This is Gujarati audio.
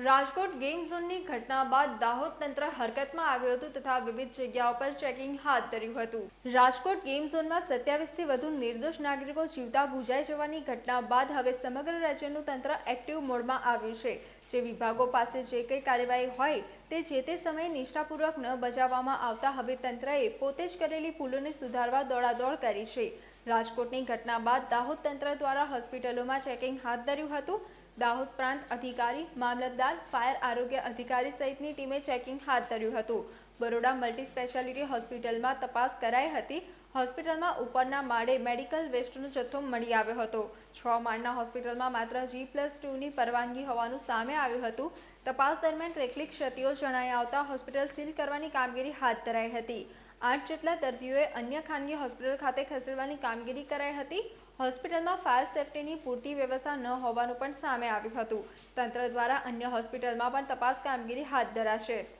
રાજકોટ ગેમ ઝોનની ઘટના બાદ દાહોદ તંત્ર હરકતમાં આવ્યું હતું તથા વિવિધ જગ્યાઓ પર ચેકિંગ હાથ ધર્યું હતું. રાજકોટ ગેમ ઝોનમાં સત્યાવીસથી વધુ નિર્દોષ નાગરિકો જીવતા ભૂજાઈ જવાની ઘટના બાદ હવે સમગ્ર રાજ્યનું તંત્ર એક્ટિવ મોડમાં આવ્યું છે. જે વિભાગો પાસે જે કંઈ કાર્યવાહી હોય તે જે તે સમયે નિષ્ઠાપૂર્વક ન બજાવવામાં આવતા હવે તંત્રએ પોતે જ કરેલી ભૂલોને સુધારવા દોડાદોડ કરી છે. રાજકોટની ઘટના બાદ દાહોદ તંત્ર દ્વારા હોસ્પિટલોમાં ચેકિંગ હાથ ધર્યું હતું. દાહોદ પ્રાંત અધિકારી, મામલતદાર, ફાયર આરોગ્ય અધિકારી સહિતની ટીમે ચેકિંગ હાથ ધર્યું હતું. બરોડા મલ્ટી સ્પેશિયાલિટી હોસ્પિટલમાં તપાસ કરાઈ હતી. હોસ્પિટલમાં ઉપરના માળે મેડિકલ વેસ્ટનો જથ્થો મળી આવ્યો હતો. છ માળના હોસ્પિટલમાં માત્ર જી પ્લસ ટુની પરવાનગી હોવાનું સામે આવ્યું હતું. તપાસ દરમિયાન કેટલીક ક્ષતિઓ જણાઈ આવતા હોસ્પિટલ સીલ કરવાની કામગીરી હાથ ધરાઈ હતી. આઠ જેટલા દર્દીઓએ અન્ય ખાનગી હોસ્પિટલ ખાતે ખસેડવાની કામગીરી કરાઈ હતી. હોસ્પિટલમાં ફાયર સેફટીની પૂરતી વ્યવસ્થા ન હોવાનું પણ સામે આવ્યું હતું. તંત્ર દ્વારા અન્ય હોસ્પિટલમાં પણ તપાસ કામગીરી હાથ ધરાશે.